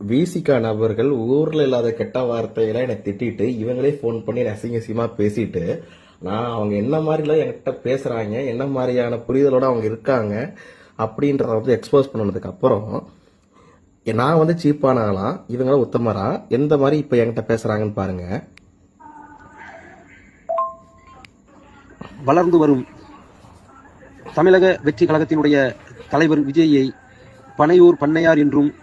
விசிகா நபர்கள் ஊர்ல இல்லாத கெட்ட வார்த்தையெல்லாம் என்னை திட்டிட்டு இவங்களே ஃபோன் பண்ணி என்னை அசிங்க பேசிட்டு நான் அவங்க என்ன மாதிரிலாம் என்கிட்ட பேசுறாங்க என்ன மாதிரியான புரிதலோட அவங்க இருக்காங்க அப்படின்றத வந்து எக்ஸ்போஸ் பண்ணதுக்கு அப்புறம் நான் வந்து சீப்பான இவங்களாம் உத்தமரா எந்த மாதிரி இப்போ என்கிட்ட பேசுறாங்கன்னு பாருங்க. வளர்ந்து வரும் தமிழக வெற்றி கழகத்தினுடைய தலைவர் விஜயை பனையூர் பண்ணையார் என்றும்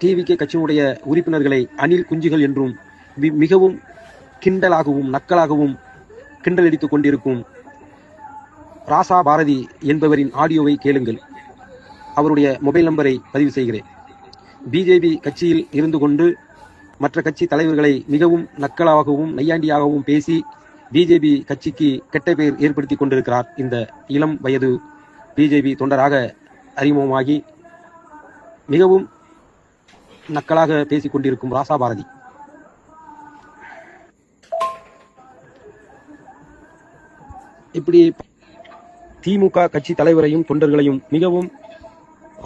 டிவிகே கட்சியினுடைய உறுப்பினர்களை அணில் குஞ்சுகள் என்றும் மிகவும் கிண்டலாகவும் நக்கலாகவும் கிண்டலடித்துக் கொண்டிருக்கும் ராசா பாரதி என்பவரின் ஆடியோவை கேளுங்கள். அவருடைய மொபைல் நம்பரை பதிவு செய்கிறேன். பிஜேபி கட்சியில் இருந்து கொண்டு மற்ற கட்சி தலைவர்களை மிகவும் நக்கலாகவும் நையாண்டியாகவும் பேசி பிஜேபி கட்சிக்கு கெட்ட பெயர் ஏற்படுத்தி கொண்டிருக்கிறார் இந்த இளம் வயது பிஜேபி தொண்டராக அறிமுகமாகி மிகவும் நக்கலாக பேசிக் கொண்டிருக்கும் ராசா பாரதி. இப்படி திமுக கட்சி தலைவரையும் தொண்டர்களையும் மிகவும்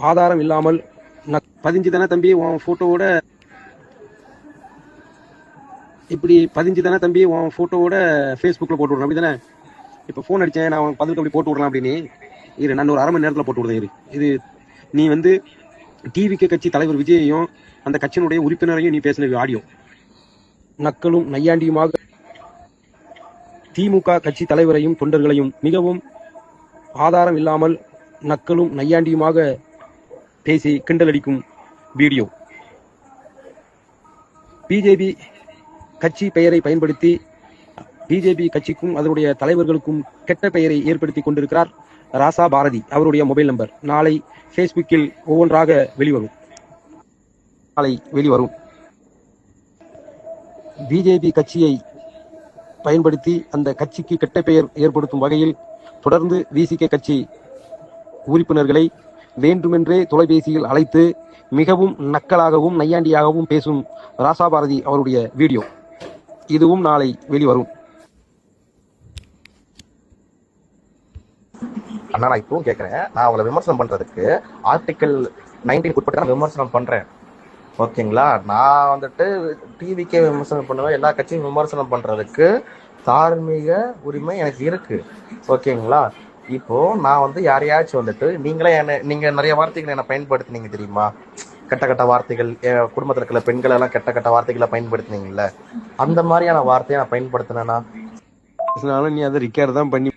ஆதாரம் இல்லாமல் நக்- பதிஞ்சு தானே தம்பி உன் போட்டோவோட இப்படி பதிஞ்சு தானே தம்பி உன் போட்டோவோட ஃபேஸ்புக்கில் போட்டு விட்றேன் அப்படி தானே இப்போ ஃபோன் அடித்தேன் நான் உனக்கு பதிலுக்கு அப்படி போட்டு விடலாம் அப்படின்னு. இரு நான் ஒரு அரை மணி நேரத்தில் போட்டு விடுறேன் இரு. இது நீ வந்து டிவிகே கட்சி தலைவர் விஜயையும் அந்த கட்சியினுடைய உறுப்பினரையும் நீ பேசின ஆடியோ நக்களும் நையாண்டியுமாக திமுக கட்சி தலைவரையும் தொண்டர்களையும் மிகவும் ஆதாரம் இல்லாமல் நக்களும் நையாண்டியுமாக பேசி கிண்டலடிக்கும் வீடியோ. பிஜேபி கட்சி பெயரை பயன்படுத்தி பிஜேபி கட்சிக்கும் அதனுடைய தலைவர்களுக்கும் கெட்ட பெயரை ஏற்படுத்தி கொண்டிருக்கிறார் ராசா பாரதி அவருடைய மொபைல் நம்பர். நாளை ஃபேஸ்புக்கில் ஒவ்வொன்றாக வெளிவரும். நாளை வெளிவரும். பிஜேபி கட்சியை பயன்படுத்தி அந்த கட்சிக்கு கெட்ட பெயர் ஏற்படுத்தும் வகையில் தொடர்ந்து விசிகே கட்சி உறுப்பினர்களை வேண்டுமென்றே தொலைபேசியில் அழைத்து மிகவும் நக்கலாகவும் நையாண்டியாகவும் பேசும் ராசா பாரதி அவருடைய வீடியோ. இதுவும் நாளை வெளிவரும். அண்ணா நான் இப்பவும் கேட்குறேன் நான் அவளை விமர்சனம் பண்றதுக்கு ஆர்டிக்கல் நைன்டீன் உட்பட்டு நான் விமர்சனம் பண்றேன். ஓகேங்களா? நான் வந்துட்டு டிவிக்கே விமர்சனம் பண்ணுவேன். எல்லா கட்சியும் விமர்சனம் பண்றதுக்கு தார்மீக உரிமை எனக்கு இருக்கு. ஓகேங்களா? இப்போ நான் வந்து யாரையாச்சும் வந்துட்டு நீங்களே என்ன நீங்க நிறைய வார்த்தைகளை என்ன பயன்படுத்துனீங்க தெரியுமா? கெட்ட கெட்ட வார்த்தைகள் என் குடும்பத்தில் இருக்கிற பெண்கள் எல்லாம் கெட்ட கெட்ட வார்த்தைகளை பயன்படுத்தினீங்கல்ல? அந்த மாதிரியான வார்த்தையை நான் பயன்படுத்தினேன்னா நீ அதை ரிக்கார்டு தான் பண்ணி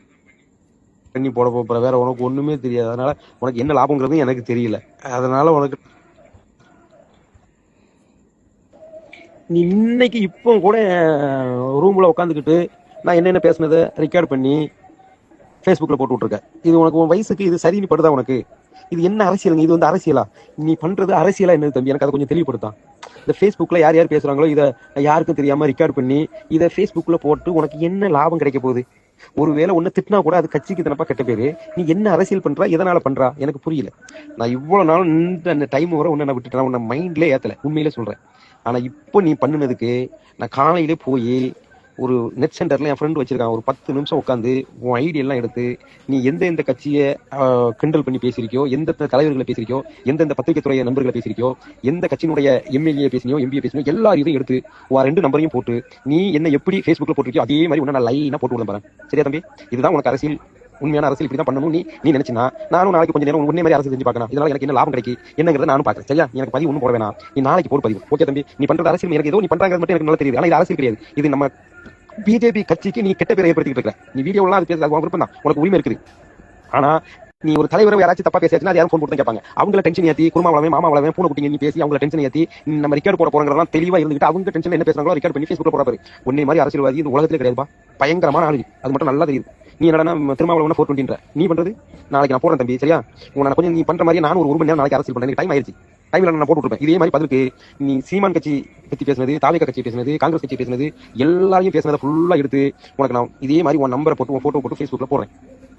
பண்ணி போட போற. வேற உனக்கு ஒண்ணுமே தெரியாது. அதனால உனக்கு என்ன லாபங்கிறது எனக்கு தெரியல. அதனால உனக்கு நீ இன்னைக்கு இப்போ கூட ரூம்ல உட்காந்துக்கிட்டு நான் என்னென்ன பேசுனதை ரெக்கார்ட் பண்ணி ஃபேஸ்புக்கில் போட்டு விட்ருக்க இது உனக்கு உன் வயசுக்கு இது சரின்னு படுதா உனக்கு? இது என்ன அரசியலுங்க? இது வந்து அரசியலா? நீ பண்றது அரசியலா என்னது தம்பி? எனக்கு அதை கொஞ்சம் தெளிவுபடுத்தான் இந்த ஃபேஸ்புக்கில் யார் யார் பேசுறாங்களோ இதை யாருக்கும் தெரியாம ரெக்கார்ட் பண்ணி இதை ஃபேஸ்புக்கில் போட்டு உனக்கு என்ன லாபம் கிடைக்க போகுது? ஒருவேளை ஒன்று திட்டினா கூட அது கட்சிக்கு தினப்பா கெட்ட பேரு. நீ என்ன அரசியல் பண்றா? எதனால பண்றா? எனக்கு புரியல. நான் இவ்வளவு நாள் இந்த டைம் வர உன்னை நான் விட்டுட்டேன். உன்னை மைண்ட்லேயே ஏத்தல. உண்மையிலே சொல்றேன். ஆனால் இப்போ நீ பண்ணினதுக்கு நான் காலையிலே போய் ஒரு நெட் சென்டரில் என் ஃப்ரெண்ட் வச்சுருக்கான். ஒரு பத்து நிமிஷம் உட்காந்து உன் ஐடியெல்லாம் எடுத்து நீ எந்த எந்த கட்சியை ஆஹ், கிண்டல் பண்ணி பேசியிருக்கியோ எந்த தலைவர்களை பேசியிருக்கியோ எந்தெந்த பத்திரிகை துறைய நண்பர்களை பேசியிருக்கியோ எந்த கட்சியினுடைய எம்எல்ஏ பேசினியோ எம்பிஏ பேசினியோ எல்லா இதையும் எடுத்து உன் ரெண்டு நம்பரையும் போட்டு நீ என்ன எப்படி ஃபேஸ்புக்கில் போட்டிருக்கியோ அதே மாதிரி உன்னை நான் லைனாக போட்டு விட பாறேன் சரியா தம்பி? இதுதான் உனக்கு அரசியல். உண்மையான அரசியல் இப்படி தான் பண்ணணும் நீ நீ நினைச்சினா நானும் நாளைக்கு கொஞ்சம் நேரம் உன்னே மாதிரி அரசியல் செஞ்சு பார்க்கணும் இதனால எனக்கு என்ன லாபம் கிடைக்கும் என்னங்கிறத நானும் பார்க்கறேன். சரியா? எனக்கு பதிவு ஒன்றும் போட வேணாம். நீ நாளைக்கு போடு பதிவு. ஓகே தம்பி? நீ பண்றது அரசியல் எனக்கு ஏதோ நீ பண்றாங்க மட்டும் எனக்கு நல்லா தெரியுது. ஆனால் இது அரசியல் கிடையாது. இது நம்ம பிஜேபி கட்சிக்கு நீ கெட்ட பேரை ஏற்படுத்திட்டு இருக்க. நீ வீடியோலாம் அது பேசுறது விருப்பம் தான். உனக்கு உரிமை இருக்குது. ஆனா நீ ஒரு தலைவரை யாராச்சும் தப்பா பேசியாச்சுன்னா அது யாரும் ஃபோன் கொடுத்து கேட்பாங்க. அவங்கள டென்ஷன் ஏற்றி குருமா வளமே மாமா வளமே பூனை குட்டிங்க நீ பேசி அவங்கள டென்ஷன் ஏத்தி நம்ம ரெக்கார்ட் போட போறோங்கிறதெல்லாம் தெளிவா இருந்துட்டு அவங்க டென்ஷன் என்ன பேசுறாங்களோ ரெக்கார்ட் பண்ணி ஃபேஸ்புக்ல போட பாரு. உன்னை மாதிரி அரசியல்வாதி இந்த உலகத்துல கிடையாதுப்பா. பயங்கரமான ஆளு அது மட்டும் நல்லா தெரியுது. நீ என்னடா திருமாவளவன ஃபோர் டுவெண்ட்டின்ற நீ பண்றது? நாளைக்கு நான் போறேன் தம்பி சரியா? உன்னை கொஞ்சம் நீ பண்ற மாதிரி நான் ஒரு ஒரு மணி நேரம் நாளைக்கு அரசியல் பண்றேன். டைம் ஆயிடுச்சு டைம்ல நான் போட்டுருப்பேன் இதே மாதிரி பதிலுக்கு நீ சீமான் கட்சி பத்தி பேசுனது தாவேக கட்சி பேசுனது காங்கிரஸ் கட்சி பேசுனது எல்லாரையும் பேசுனதை ஃபுல்லா எடுத்து உனக்கு நான் இதே மாதிரி உன் நம்பரை போட்டு உன் போட்டோ போட்டு ஃபேஸ்புக்ல போடுறேன்.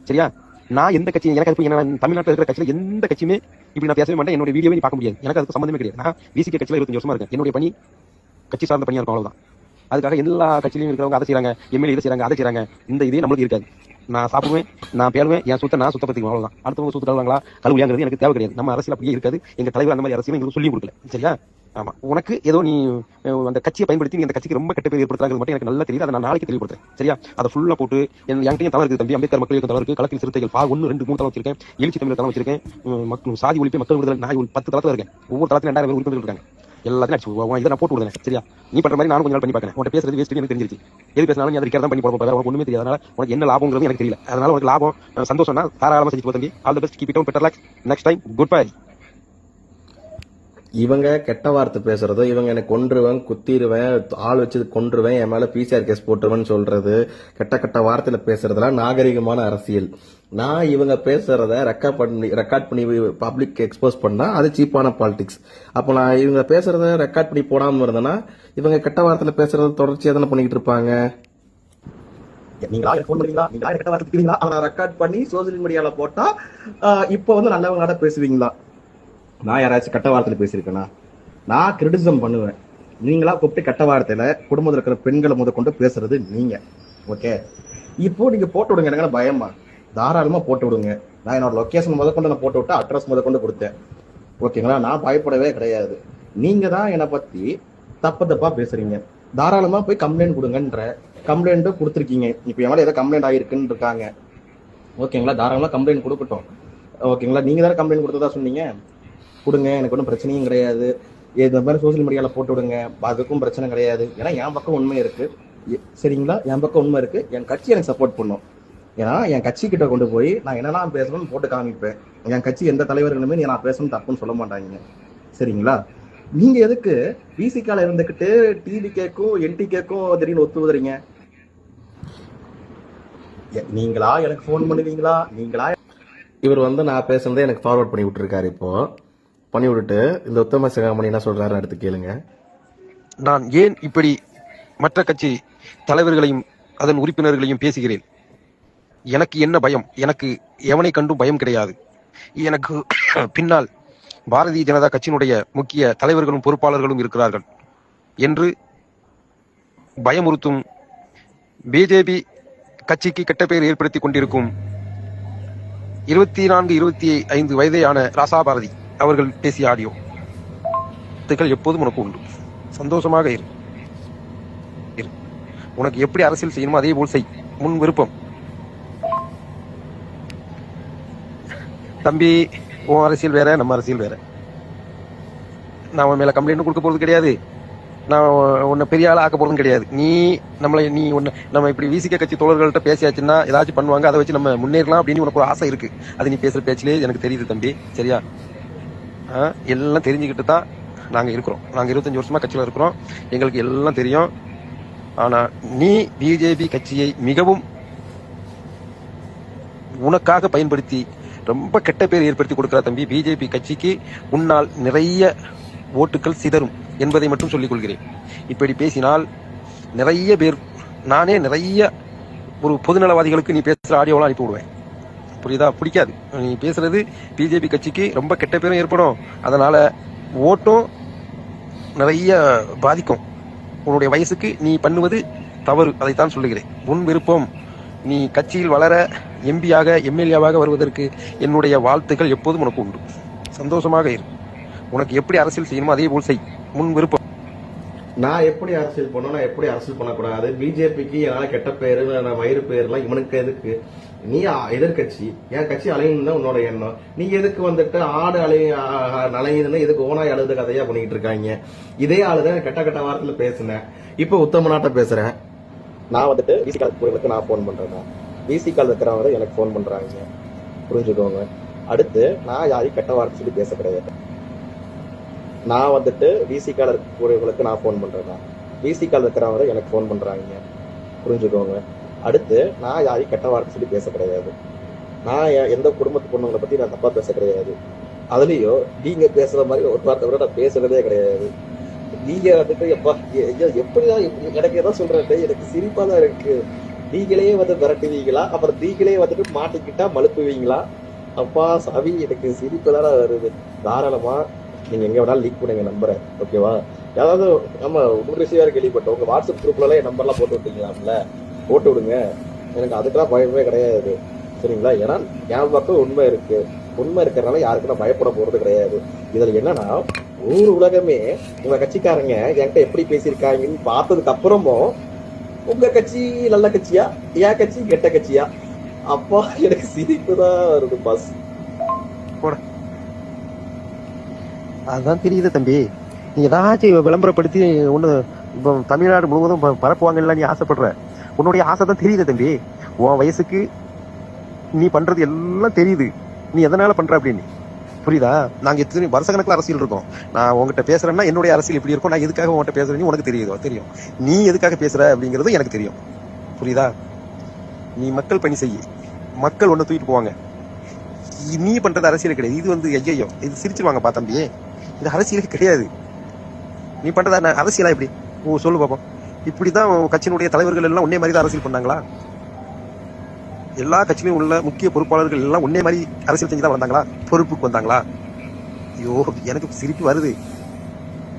சரியா? நான் எந்த கட்சி எனக்கு அதுக்கு என்ன தமிழ்நாட்டில் இருக்கிற கட்சியில எந்த கட்சியுமே இப்படி நான் பேசவே மாட்டேன். என்னோட வீடியோவே நீ பார்க்க முடியாது. எனக்கு அதுக்கு சம்மந்தமே கிடையாது. நான் விசிகே கட்சியில் இருபத்தஞ்சு வருஷமா இருக்கேன். என்னுடைய பணி கட்சி சார்ந்த பணியாக இருக்கும் அவ்வளவுதான். அதுக்காக எல்லா கட்சியிலும் இருக்கிறவங்க அதை செய்யறாங்க எம்எல்ஏ இதை செய்யறாங்க அதை செய்யறாங்க இந்த இதே நம்மளுக்கு இருக்காது. நான் சாப்பிடுவேன் நான் பேருவேன் என் சொத்தை நான் சுத்தப்படுத்திக்குவேன் அவ்வளவுதான். அடுத்தவங்க சொத்து தருவாங்களா? கழுவியாங்கிறது எனக்கு தேவை கிடையாது நம்ம அரசியல் அப்படியே இருக்காது. எங்க தலைவர் அந்த மாதிரி அரசியல் எங்களுக்கு சொல்லி கொடுக்கல. சரியா? ஆமா. உனக்கு ஏதோ நீ அந்த கட்சியை பயன்படுத்தி நீ அந்த கட்சிக்கு ரொம்ப கெட்ட பேர் ஏற்படுத்துறாங்க மட்டும் எனக்கு நல்லா தெரியுது. அதை நான் நாளைக்கு தெளிவுபடுத்துறேன். சரியா? அதை ஃபுல்லா போட்டு என் என்கிட்ட தலை இருக்கு தம்பி. அம்பேத்கர் மக்களுக்கு தவறு இருக்கு களத்தில் சிறுத்தைகள் பா ஒன்று ரெண்டு மூணு தளம் வச்சிருக்கேன். எழுச்சி தமிழ் தளம் வச்சிருக்கேன். மக்கள் சாதி ஒழிப்பு மக்கள் விடுதலை நான் பத்து தளத்தில் இருக்கேன். ஒவ்வொரு தளத்தில் ரெண்டாயிரம் பேர் உறுப்பினர்கள் இருக்காங்க. எல்லாத்தையும் அடிச்சு இதை நான் போட்டு விடுறேன் சரியா? நீ பண்ற மாதிரி நானும் கொஞ்ச நாள் பண்ணி பார்க்கறேன். உன்கிட்ட பேசுறது வேஸ்ட் எனக்கு தெரிஞ்சிருச்சு. எது பேசினாலும் நீ அதை தான் பண்ணி போட போற. உனக்கு ஒண்ணுமே தெரியாது. அதனால உனக்கு என்ன லாபம்ங்கிறது எனக்கு தெரியல. அதனால உனக்கு லாபம் சந்தோஷம்னா தாராளமாக செஞ்சு போ தம்பி. All the best keep it on better luck next time good bye இவங்க கெட்ட வார்த்தை பேசுறதோ இவங்க எனக்கு கொன்றுவேன் குத்திடுவேன் ஆள் வச்சு கொன்றுவேன் என் மேல பிசிஆர் கேஸ் போட்டுருவேன்னு சொல்றது கெட்ட கெட்ட வார்த்தையில பேசுறதுலாம் நாகரிகமான அரசியல். நான் இவங்க பேசுறத ரெக்கார்ட் பண்ணி ரெக்கார்ட் பண்ணி பப்ளிக் எக்ஸ்போஸ் பண்ணா அது சீப்பான பாலிடிக்ஸ் அப்போ நான் இவங்க பேசுறத ரெக்கார்ட் பண்ணி போடாம இருந்தேன்னா இவங்க கெட்ட வார்த்தையில பேசுறத தொடர்ச்சியா தானே பண்ணிக்கிட்டு இருப்பாங்க? நீங்களா? ஃபோன் பண்ணீங்களா நீங்களா? கெட்ட வார்த்தை அதை ரெக்கார்ட் பண்ணி சோசியல் மீடியால போட்டா இப்போ வந்து நல்லவங்களோட பேசுவீங்களா? நான் யாராச்சும் கட்ட வார்த்தையில பேசியிருக்கேனா? நான் கிரிட்டிசம் பண்ணுவேன். நீங்களா கூப்பிட்டு கட்ட வார்த்தையில குடும்பத்தில் இருக்கிற பெண்களை முதற்கொண்டு பேசுறது நீங்க. ஓகே இப்போ நீங்க போட்டு விடுங்க எனக்கு பயமா? தாராளமா போட்டு விடுங்க. நான் என்னோட லொக்கேஷன் முதற்கொண்டு நான் போட்டு விட்டு அட்ரஸ் முத கொண்டு கொடுத்தேன் ஓகேங்களா நான் பயப்படவே கிடையாது. நீங்க தான் என்னை பத்தி தப்பு தப்பா பேசுறீங்க. தாராளமா போய் கம்ப்ளைண்ட் கொடுங்கன்ற கம்ப்ளைண்ட்டும் கொடுத்துருக்கீங்க. இப்போ என் ஏதோ கம்ப்ளைண்ட் ஆயிருக்குன்னு இருக்காங்க. ஓகேங்களா தாராளமாக கம்ப்ளைண்ட் கொடுக்கட்டும். ஓகேங்களா நீங்கள் தானே கம்ப்ளைண்ட் கொடுத்ததா சொன்னீங்க? கொடுங்க எனக்கு ஒன்றும் பிரச்சனையும் கிடையாது. இந்த மாதிரி சோஷியல் மீடியாவில் போட்டு விடுங்க. அதுக்கும் பிரச்சனை கிடையாது. ஏன்னா என் பக்கம் உண்மை இருக்கு. எ- சரிங்களா? என் பக்கம் உண்மை இருக்கு. என் கட்சி எனக்கு சப்போர்ட் பண்ணும். ஏன்னா என் கட்சி கிட்ட கொண்டு போய் நான் என்னெல்லாம் பேசணும்னு போட்டு காமிப்பேன். என் கட்சி எந்த தலைவர்களுமே நான் பேசணும் தப்புன்னு சொல்ல மாட்டாங்க. சரிங்களா? நீங்க எதுக்கு பிசிகால இருந்துகிட்டு டிவி கேக்கும் என்டி கேக்கும் திடீர்னு ஒத்து உதறீங்க எ- நீங்களா எனக்கு ஃபோன் பண்ணுவீங்களா? நீங்களா? இவர் வந்து நான் பேசுனதை எனக்கு ஃபார்வர்ட் பண்ணி விட்டுருக்காரு இப்போ. பண்ணி விட்டுட்டு இந்த உத்தம சிகாமணி என்ன சொல்றாரு அடுத்து கேளுங்க. நான் ஏன் இப்படி மற்ற கட்சி தலைவர்களையும் அதன் உறுப்பினர்களையும் பேசுகிறேன்? எனக்கு என்ன பயம்? எனக்கு எவனை கண்டும் பயம் கிடையாது. எனக்கு பின்னால் பாரதிய ஜனதா கட்சியினுடைய முக்கிய தலைவர்களும் பொறுப்பாளர்களும் இருக்கிறார்கள் என்று பயமுறுத்தும் பிஜேபி கட்சிக்கு கெட்ட பெயர் ஏற்படுத்தி கொண்டிருக்கும் இருபத்தி நான்கு இருபத்தி ஐந்து வயதேயான ராசா பாரதி. அவர்கள் பேசிய ஆடியோ. வாழ்த்துக்கள் எப்போதும் உனக்கு உண்டு. சந்தோஷமாக இரு. இரு. உனக்கு எப்படி அரசியல் செய்யணுமோ அதே போல் செய். முன் விருப்பம். தம்பி உன் அரசியல் வேற நம்ம அரசியல் வேற. நான் உன் மேல கம்ப்ளைண்ட் கொடுக்க போறது கிடையாது. நான் உன்னை பெரிய ஆள் ஆக்க போறதும் கிடையாது. நீ நம்மளை நீ உன்னை நம்ம இப்படி விசிக கட்சி தோழர்கள்ட்ட பேசியாச்சுன்னா ஏதாச்சும் பண்ணுவாங்க. அதை வச்சு நம்ம முன்னேறலாம் அப்படின்னு உனக்கு ஒரு ஆசை இருக்கு. அது நீ பேசுற பேச்சிலே எனக்கு தெரியுது தம்பி. சரியா? எல்லாம் தெரிஞ்சுக்கிட்டு தான் நாங்கள் இருக்கிறோம். நாங்கள் இருபத்தஞ்சி வருஷமாக கட்சியில் இருக்கிறோம். எங்களுக்கு எல்லாம் தெரியும். ஆனால் நீ பிஜேபி கட்சியை மிகவும் உனக்காக பயன்படுத்தி ரொம்ப கெட்ட பேர் ஏற்படுத்தி கொடுக்குற தம்பி பிஜேபி கட்சிக்கு உன்னால் நிறைய ஓட்டுகள் சிதறும் என்பதை மட்டும் சொல்லிக் கொள்கிறேன். இப்படி பேசினால் நிறைய பேர் நானே நிறைய ஒரு பொதுநலவாதிகளுக்கு நீ பேசுகிற ஆடியோலாம் அனுப்பி விடுவேன் புரியுதா? பிடிக்காது. நீ பேசுறது பிஜேபி கட்சிக்கு ரொம்ப கெட்ட பேரும் ஏற்படும். அதனால ஓட்டும் நிறைய பாதிக்கும். உன்னுடைய வயசுக்கு நீ பண்ணுவது தவறு. அதைத்தான் சொல்லுகிறேன். உன் விருப்பம். நீ கட்சியில் வளர எம்பியாக எம்எல்ஏவாக வருவதற்கு என்னுடைய வாழ்த்துக்கள் எப்போதும் உனக்கு உண்டு. சந்தோஷமாக இரு. உனக்கு எப்படி அரசியல் செய்யணுமோ அதே போல் செய். முன் விருப்பம். நான் எப்படி அரசியல் பண்ணணும்? நான் எப்படி அரசியல் பண்ணக்கூடாது? பிஜேபிக்கு என்னால் கெட்ட பேர் வயிறு பேர்லாம் இவனுக்கு எதுக்கு? நீ எதிர்கட்சி எதிர்க்கட்சி. என் கட்சி அலையணும் தான் உன்னோட எண்ணம். நீ எதுக்கு வந்துட்டு ஆடு அலை நலையுதுன்னு எதுக்கு ஓனாய் அழுது கதையா பண்ணிட்டு இருக்காங்க? இதே ஆளுதான் கெட்ட கெட்ட வாரத்துல பேசினேன். இப்போ உத்தம பேசுறேன். நான் வந்துட்டு பிசி கால் நான் ஃபோன் பண்றேன் பிசி கால் இருக்கிறவங்க எனக்கு ஃபோன் பண்றாங்க. புரிஞ்சுக்கோங்க. அடுத்து நான் யாரையும் கெட்ட வார்த்தை சொல்லி பேச கிடையாது. நான் வந்துட்டு விசி கால் இருக்கக்கூடியவங்களுக்கு நான் ஃபோன் பண்றேன் விசி கால் இருக்கிறவங்க எனக்கு ஃபோன் பண்றாங்க. புரிஞ்சுக்கோங்க. அடுத்து நான் யாரையும் கெட்ட வார்த்தை சொல்லி பேச கிடையாது. நான் எந்த குடும்பத்து பொண்ணுங்களை பத்தி நான் தப்பா பேச கிடையாது. அதுலயும் நீங்க பேசுற மாதிரி ஒரு வார்த்தை கூட நான் பேசுறதே கிடையாது. நீங்க வந்துட்டு எப்பா எ- ஐயா, எப்படிதான் எனக்கு எதாவது சொல்றேன் எனக்கு சிரிப்பா தான் இருக்கு. நீங்களே வந்து விரட்டுவீங்களா? அப்புறம் நீங்களே வந்துட்டு மாட்டிக்கிட்டா மழுப்புவீங்களா? அப்பா சாமி எனக்கு சிரிப்பு தானே வருது. தாராளமா நீங்க எங்க வேணாலும் லீக் பண்ணுங்க நம்பரை ஓகேவா ஏதாவது நம்ம இன்னொரு விஷயம் கேள்விப்பட்டோம். உங்க வாட்ஸ்அப் குரூப்லலாம் என் நம்பர்லாம் போட்டு விட்டீங்களாம்ல? போட்டு விடுங்க. எனக்கு அதுக்கெல்லாம் பயமே கிடையாது. சரிங்களா? ஏன்னா என் பக்கம் உண்மை இருக்கு. உண்மை இருக்கிறனால யாருக்கும் நான் பயப்பட போறது கிடையாது. இதுல என்னன்னா ஊர் உலகமே உங்க கட்சிக்காரங்க என்கிட்ட எப்படி பேசியிருக்காங்கன்னு பார்த்ததுக்கு அப்புறமும் உங்க கட்சி நல்ல கட்சியா? என் கட்சி கெட்ட கட்சியா? அப்பா எனக்கு சிரிப்பு தான் வருது பாஸ் அதுதான் தெரியுது தம்பி. நீ ஏதாச்சும் விளம்பரப்படுத்தி ஒன்று இப்போ தமிழ்நாடு முழுவதும் பரப்புவாங்கல்ல நீ ஆசைப்படுற. உன்னுடைய ஆசை தான் தெரியுது தம்பி. உன் வயசுக்கு நீ பண்றது எல்லாம் தெரியுது. நீ எதனால பண்ற அப்படின்னு? புரியுதா? நாங்க எத்தனை வருஷக்கணக்கில் அரசியல் இருக்கோம். நான் உங்ககிட்ட பேசுறேன்னா என்னுடைய அரசியல் இப்படி இருக்கும். நான் எதுக்காக உங்ககிட்ட பேசுறேன்னு உனக்கு தெரியுதோ தெரியும். நீ எதுக்காக பேசுற அப்படிங்கிறது எனக்கு தெரியும். புரியுதா? நீ மக்கள் பணி செய்ய. மக்கள் ஒன்று தூக்கிட்டு போவாங்க. நீ பண்றது அரசியல் கிடையாது. இது வந்து ஐயோ இது சிரிச்சிருவாங்கப்பா தம்பி. இது அரசியலுக்கு கிடையாது. நீ பண்றதா என்ன? அரசியலா இப்படி ஓ சொல்லு பாப்போம். இப்படிதான் உன் கட்சியினுடைய தலைவர்கள் எல்லாம் ஒன்னே மாதிரி தான் அரசியல் பண்ணாங்களா? எல்லா கட்சியிலும் உள்ள முக்கிய பொறுப்பாளர்கள் எல்லாம் ஒன்னே மாதிரி அரசியல் செஞ்சு தான் வந்தாங்களா? பொறுப்புக்கு வந்தாங்களா? ஐயோ எனக்கு சிரிப்பு வருது.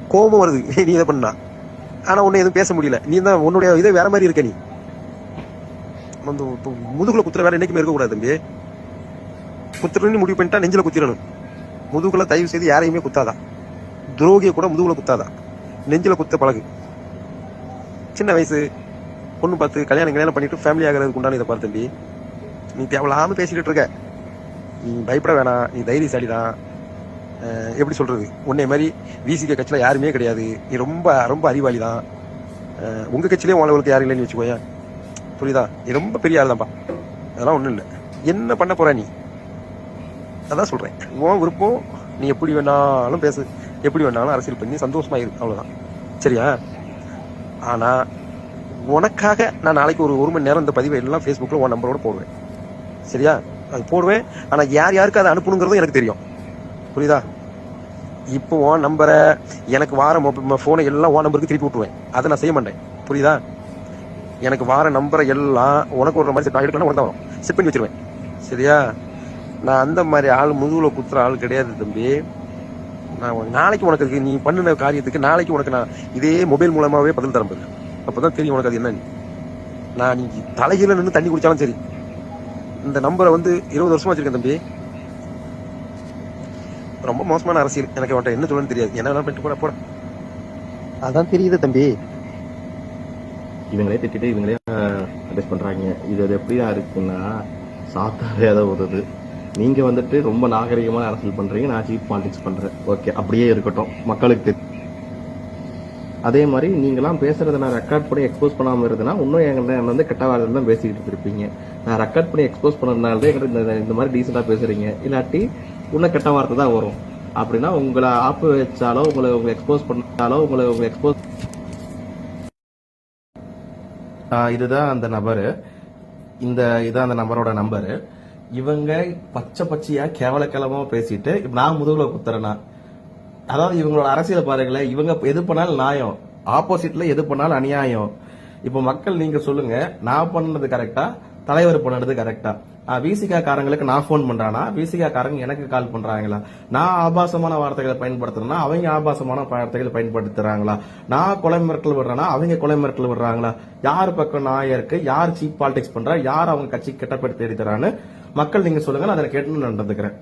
கோபம் வருது. நீ இதை பண்ணா. ஆனா உன்னை எதுவும் பேச முடியல. நீ தான் உன்னுடைய இதே வேற மாதிரி இருக்க நீ. அந்த முதுகுல குத்துற வேற என்னைக்குமே இருக்கக்கூடாது தம்பி. குத்துறன்னு முடிவு பண்ணிட்டா நெஞ்சில குத்திரணும் முதுகுல தயவு செய்து யாரையுமே குத்தாதா? துரோகிய கூட முதுகுல குத்தாதா? நெஞ்சில குத்த பழகு. சின்ன வயசு பொண்ணு பார்த்து கல்யாணம் கல்யாணம் பண்ணிட்டு ஃபேமிலி ஆகிறதுக்கு உண்டான இதை பார்த்து தம்பி. நீ தேவையில்லாம பேசிக்கிட்டு இருக்க. நீ பயப்பட வேணாம். நீ தைரியசாலி தான் எப்படி சொல்கிறது உன்னை மாதிரி விசிக கட்சியில் யாருமே கிடையாது. நீ ரொம்ப ரொம்ப அறிவாளி தான் உங்கள் கட்சியிலேயே கட்சியிலே உங்களுக்கு யாரும் இல்லைன்னு வச்சுக்கோயேன். புரியுதா? நீ ரொம்ப பெரிய ஆள் தான்ப்பா அதெல்லாம் ஒன்றும் இல்லை. என்ன பண்ண போகிற நீ? அதான் சொல்கிறேன் உன் விருப்பம் நீ எப்படி வேணாலும் பேசு. எப்படி வேணாலும் அரசியல் பண்ணி சந்தோஷமாக இரு. அவ்வளோதான் சரியா? ஆனால் உனக்காக நான் நாளைக்கு ஒரு ஒரு மணி நேரம் இந்த பதிவை எல்லாம் ஃபேஸ்புக்கில் உன் நம்பரோட போடுவேன். சரியா? அது போடுவேன். ஆனால் யார் யாருக்கு அதை அனுப்பணுங்கிறதும் எனக்கு தெரியும். புரியுதா? இப்போ உன் நம்பரை எனக்கு வார ஃபோனை எல்லாம் உன் நம்பருக்கு திருப்பி விட்டுருவேன். அதை நான் செய்ய மாட்டேன். புரியுதா? எனக்கு வார நம்பரை எல்லாம் உனக்கு ஒரு மாதிரி செட் எடுக்கணும் உனக்கு வரும். செட் பண்ணி வச்சிருவேன். சரியா? நான் அந்த மாதிரி ஆள் முதுகில் குத்துற ஆள் கிடையாது தம்பி. நான் நாளைக்கு உனக்கு நீ பண்ணின காரியத்துக்கு நாளைக்கு உனக்கு நான் இதே மொபைல் மூலமாகவே பதில் தர அப்போ தான் தெரியும் உனக்கு அது என்னன்னு. நான் நீ தலைகீழ நின்று தண்ணி குடித்தாலும் சரி. இந்த நம்பரை வந்து இருபது வருஷமா வச்சிருக்கேன் தம்பி. ரொம்ப மோசமான அரசியல். எனக்கு அவன்கிட்ட என்ன சொல்லணும்னு தெரியாது. என்ன வேணாலும் பண்ணிட்டு போட போட. அதான் தெரியுது தம்பி. இவங்களே திட்டிட்டு இவங்களே அட்ரஸ் பண்ணுறாங்க இது அது எப்படியா இருக்குன்னா சாத்தாவே அதை வருது நீங்க வந்துட்டு ரொம்ப நாகரிகமான அரசியல் பண்றீங்க நான் சீப் பாலிடிக்ஸ் பண்றேன். ஓகே அப்படியே இருக்கட்டும். மக்களுக்கு அதே மாதிரி நீங்களாம் பேசுறத நான் ரெக்கார்ட் பண்ணி எக்ஸ்போஸ் பண்ணாம இருந்தேன்னா இன்னும் என்ன வந்து கெட்ட வார்த்தை தான் பேசிக்கிட்டு இருப்பீங்க நான் ரெக்கார்ட் பண்ணி எக்ஸ்போஸ் பண்ணதுனால தான் எங்கிட்ட இந்த- மாதிரி டீசெண்டா பேசுறீங்க. இல்லாட்டி இன்னும் கெட்ட வார்த்தை தான் வரும். அப்படின்னா உங்களை ஆப்பு வச்சாலோ உங்களை உங்களை எக்ஸ்போஸ் பண்ணாலோ உங்களை உங்களை எக்ஸ்போஸ் இதுதான் அந்த நபரு. இந்த இதான் அந்த நபரோட நம்பரு இவங்க பச்சை பச்சையா கேவலக்கிழமா பேசிட்டு நான் முதுகுல குத்துறேனா அதாவது இவங்களோட அரசியலை பாருங்களேன் இவங்க எது பண்ணாலும் நியாயம். ஆப்போசிட்ல எது பண்ணாலும் அநியாயம். இப்ப மக்கள் நீங்க சொல்லுங்க நான் பண்ணது கரெக்டா தலைவர் பண்ணது கரெக்டா விசிகா காரங்களுக்கு நான் ஃபோன் பண்றானா? விசிகா காரங்க எனக்கு கால் பண்றாங்களா? நான் ஆபாசமான வார்த்தைகளை பயன்படுத்துறேன்னா அவங்க ஆபாசமான வார்த்தைகளை பயன்படுத்துறாங்களா? நான் கொலை மிரட்டல் விடுறேன்னா அவங்க கொலை மிரட்டல் விடுறாங்களா? யார் பக்கம் நாயா இருக்கு? யார் சீப் பாலிடிக்ஸ் பண்றா? யார் அவங்க கட்சி கெட்டப்படுத்தி எடுத்துறான்னு மக்கள் நீங்க சொல்லுங்க நான் அதை கேட்டு நடந்துக்கிறேன்.